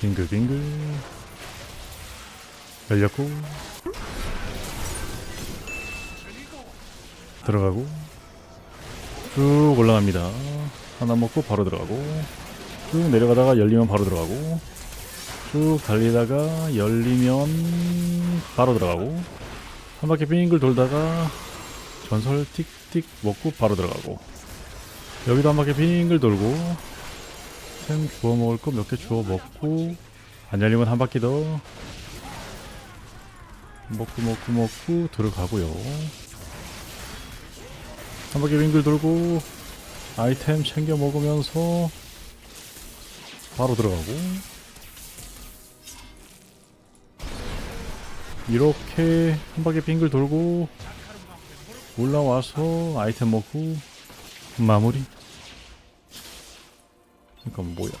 빙글빙글. 열렸고. 들어가고. 쭉 올라갑니다. 하나 먹고 바로 들어가고. 쭉 내려가다가 열리면 바로 들어가고. 쭉 달리다가 열리면 바로 들어가고. 한 바퀴 빙글 돌다가 전설 틱틱 먹고 바로 들어가고. 여기도 한 바퀴 빙글 돌고 템 주워 먹을 거 몇 개 주워 먹고 안 열리면 한 바퀴 더. 먹고 먹고 먹고 들어가고요. 한 바퀴 빙글 돌고 아이템 챙겨 먹으면서 바로 들어가고. 이렇게 한 바퀴 빙글 돌고 올라와서 아이템 먹고 마무리 그러니까 뭐야.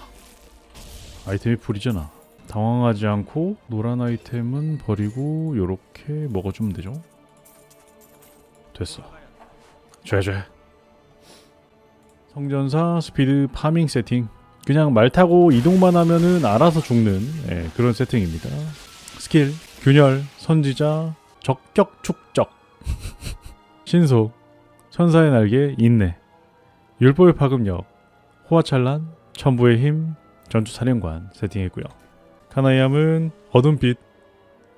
아이템이 불이잖아. 당황하지 않고 노란 아이템은 버리고 요렇게 먹어주면 되죠. 됐어. 죄죄 성전사 스피드 파밍 세팅. 그냥 말 타고 이동만 하면은 알아서 죽는 예, 그런 세팅입니다. 스킬 균열 선지자 적격 축적. 신속 천사의 날개 인내. 율법의 파급력 호화찬란 천부의 힘 전투사령관 세팅했고요. 카나이함은 어둠빛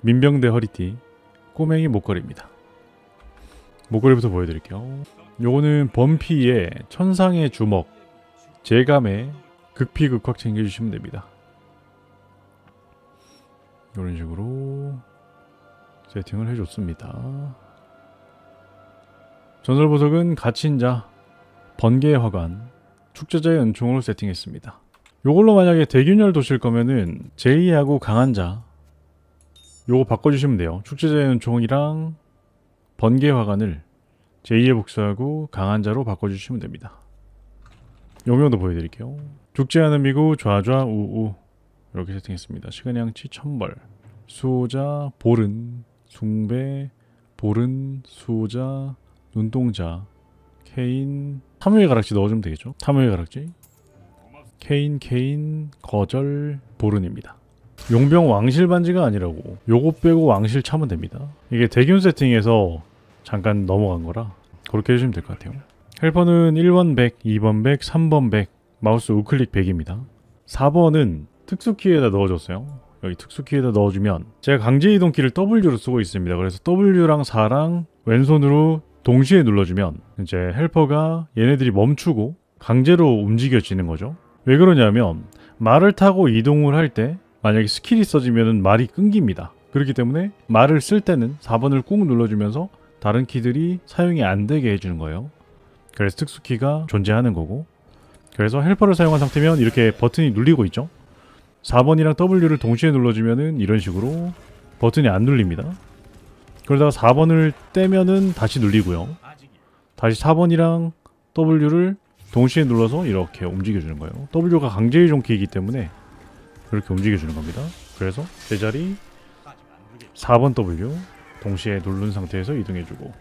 민병대 허리띠 꼬맹이 목걸이입니다. 목걸이부터 보여드릴게요. 요거는 범피의 천상의 주먹 제감의 극피극확 챙겨주시면 됩니다. 이런 식으로 세팅을 해줬습니다. 전설 보석은 갇힌 자 번개의 화관 축제자의 은총으로 세팅했습니다. 요걸로 만약에 대균열 도실 거면은 제이하고 강한 자 요거 바꿔주시면 돼요. 축제자의 은총이랑 번개의 화관을 제2의 복수하고 강한 자로 바꿔주시면 됩니다. 용명도 보여드릴게요. 죽지 않은 미구 좌좌 우우. 이렇게 세팅했습니다. 시간 양치 천벌. 수호자 보른 숭배 보른 수호자 눈동자 케인 탐욕의 가락지 넣어주면 되겠죠? 탐욕의 가락지. 케인 케인 거절 보른입니다. 용병 왕실 반지가 아니라고 요거 빼고 왕실 차면 됩니다. 이게 대균 세팅에서 잠깐 넘어간 거라 그렇게 해주시면 될 것 같아요. 헬퍼는 1번 100, 2번 100, 3번 100 마우스 우클릭 100입니다. 4번은 특수키에다 넣어줬어요. 여기 특수키에다 넣어주면 제가 강제 이동키를 W로 쓰고 있습니다. 그래서 W랑 4랑 왼손으로 동시에 눌러주면 이제 헬퍼가 얘네들이 멈추고 강제로 움직여지는 거죠. 왜 그러냐면 말을 타고 이동을 할 때 만약에 스킬이 써지면 말이 끊깁니다. 그렇기 때문에 말을 쓸 때는 4번을 꾹 눌러주면서 다른 키들이 사용이 안 되게 해주는 거예요. 그래서 특수키가 존재하는 거고. 그래서 헬퍼를 사용한 상태면 이렇게 버튼이 눌리고 있죠. 4번이랑 W를 동시에 눌러주면은 이런 식으로 버튼이 안 눌립니다 그러다가 4번을 떼면은 다시 눌리고요 다시 4번이랑 W를 동시에 눌러서 이렇게 움직여주는 거예요 W가 강제 이동 키이기 때문에 이렇게 움직여주는 겁니다 그래서 제자리 4번 W 동시에 누른 상태에서 이동해주고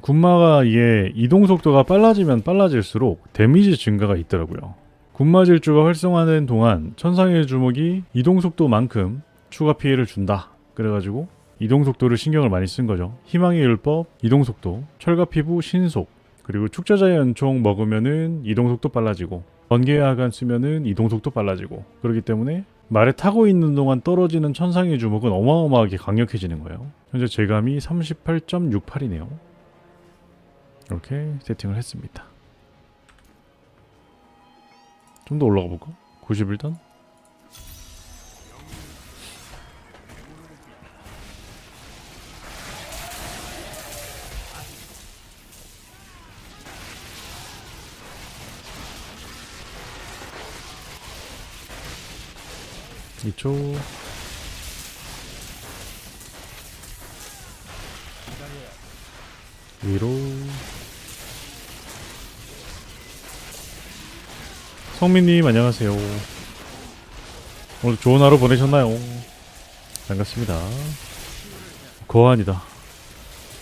군마가 이게 이동 속도가 빨라지면 빨라질수록 데미지 증가가 있더라고요. 군마 질주가 활성화된 동안 천상의 주먹이 이동 속도만큼 추가 피해를 준다. 그래가지고 이동 속도를 신경을 많이 쓴 거죠. 희망의 율법, 이동 속도, 철갑 피부, 신속, 그리고 축제자의 연총 먹으면은 이동 속도 빨라지고 번개의 하간 쓰면은 이동 속도 빨라지고 그렇기 때문에 말에 타고 있는 동안 떨어지는 천상의 주먹은 어마어마하게 강력해지는 거예요. 현재 제감이 38.68이네요. 이렇게 세팅을 했습니다. 좀 더 올라가 볼까? 91단? 이쪽 위로. 성민님 안녕하세요. 오늘 좋은 하루 보내셨나요? 반갑습니다. 고환이다.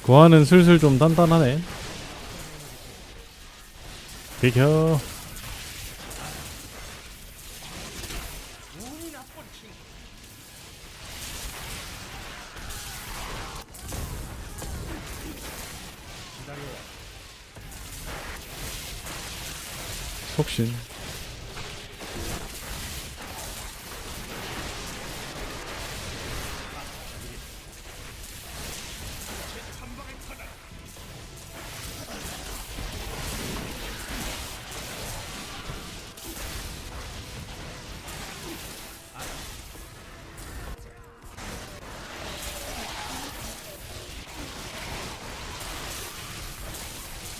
고환은 슬슬 좀 단단하네. 비켜 속신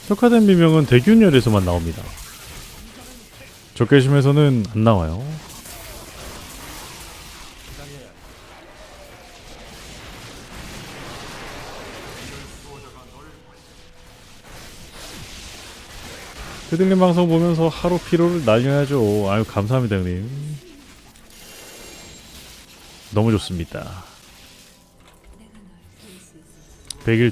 혁화된 비명은 대균열에서만 나옵니다. 적개심에서는 안 나와요. 그들님 방송 보면서 하루 피로를 날려야죠. 아유 감사합니다 형님. 너무 좋습니다. 백일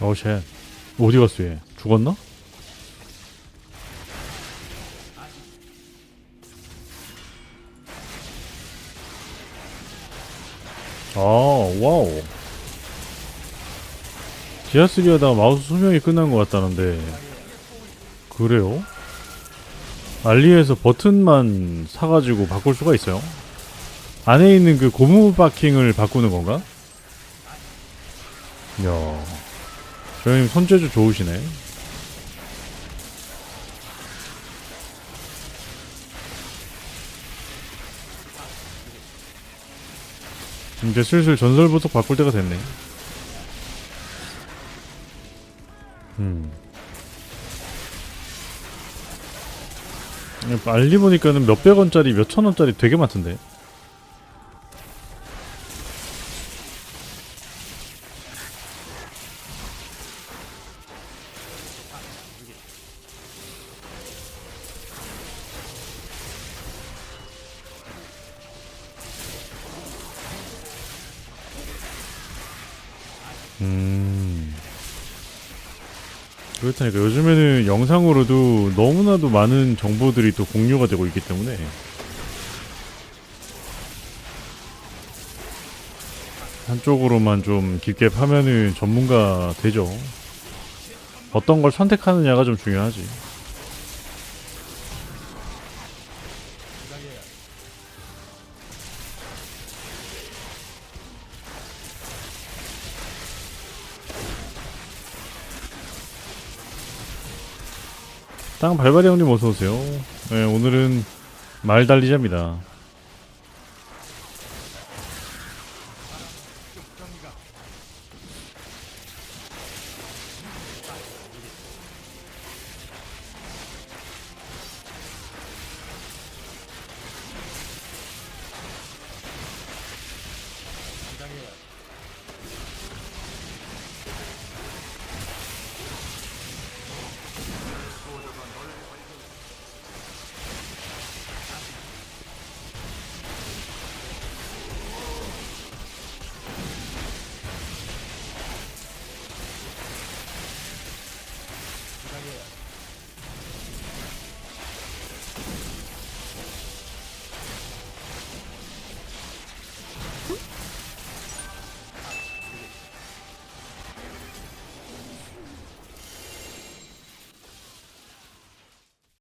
어쉣 어디 갔어 얘 죽었나? 아 와우 지하3 하다가 마우스 수명이 끝난 것 같다는데 그래요? 알리에서 버튼만 사가지고 바꿀 수가 있어요? 안에 있는 그 고무 바킹을 바꾸는 건가? 저 형님 손재주 좋으시네. 이제 슬슬 전설 보석 바꿀 때가 됐네. 음. 알리 보니까는 몇백 원짜리, 몇천 원짜리 되게 많던데. 그렇다니까 요즘에는 영상으로도 너무나도 많은 정보들이 또 공유가 되고 있기 때문에 한쪽으로만 좀 깊게 파면은 전문가 되죠. 어떤 걸 선택하느냐가 좀 중요하지. 땅 발발이 형님 어서오세요. 네 오늘은 말 달리자입니다.